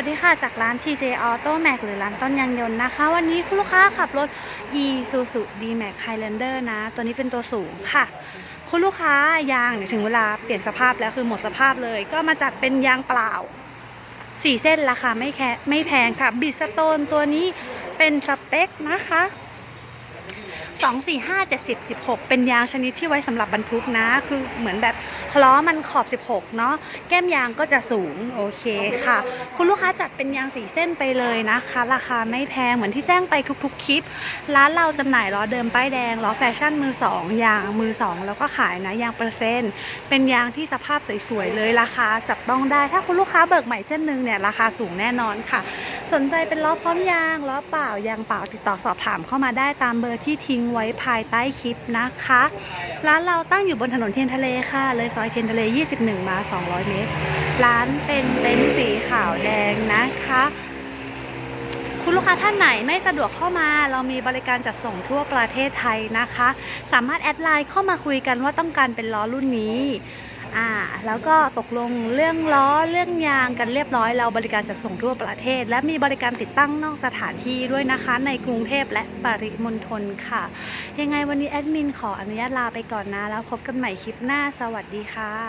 วัสดีค่ะ จากร้าน TJ Auto Max หรือร้านต้นยางยนต์นะคะ วันนี้คุณลูกค้าขับรถ Isuzu D-Max Highlander นะ ตัวนี้เป็นตัวสูงค่ะ คุณลูกค้ายางเนี่ยถึงเวลาเปลี่ยนสภาพแล้วคือหมดสภาพเลย ก็มาจัดเป็นยางเปล่าสี่เส้นราคาไม่แค่ไม่แพงค่ะ บิสโตนตัวนี้เป็นสเปคนะคะ 2 4 5 7 10 16เจ็ดสิบสิบหกเป็นยางชนิดที่ไว้สำหรับบรรทุกนะ คือเหมือนแบบล้อมันขอบ16เนาะแก้มยางก็จะสูงโอเคค่ะ คุณลูกค้าจัดเป็นยางสีเส้นไปเลยนะคะ ราคาไม่แพงเหมือนที่แจ้งไปทุกๆคลิป ร้านเราจำหน่ายล้อเดิมป้ายแดงล้อแฟชั่นมือสองยางมือสองแล้วก็ขายนะยางเปอร์เซ็นต์ เป็นยางที่สภาพสวยๆเลยราคาจับต้องได้ถ้าคุณลูกค้าเบิกใหม่เส้นหนึ่งเนี่ยราคาสูงแน่นอนค่ะ สนใจเป็นล้อพร้อมยางล้อเปล่ายางเปล่าติดต่อสอบถามเข้ามาได้ตามเบอร์ที่ทิ้งไว้ภายใต้คลิปนะคะ ร้านเราตั้งอยู่บนถนนเทียนทะเลค่ะ เลยซอยเทียนทะเล 21 มา 200 เมตร ร้านเป็นเต็นท์สีขาวแดงนะคะ คุณลูกค้าท่านไหนไม่สะดวกเข้ามา เรามีบริการจัดส่งทั่วประเทศไทยนะคะ สามารถแอดไลน์เข้ามาคุยกันว่าต้องการเป็นล้อรุ่นนี้ อ่าแล้วก็ตกลงเรื่องล้อเรื่องยางกันเรียบร้อยเราบริการจัดส่งทั่วประเทศ และมีบริการติดตั้งนอกสถานที่ด้วยนะคะ ในกรุงเทพและปริมณฑลค่ะ ยังไงวันนี้แอดมินขออนุญาตลาไปก่อนนะ แล้วพบกันใหม่คลิปหน้าสวัสดีค่ะ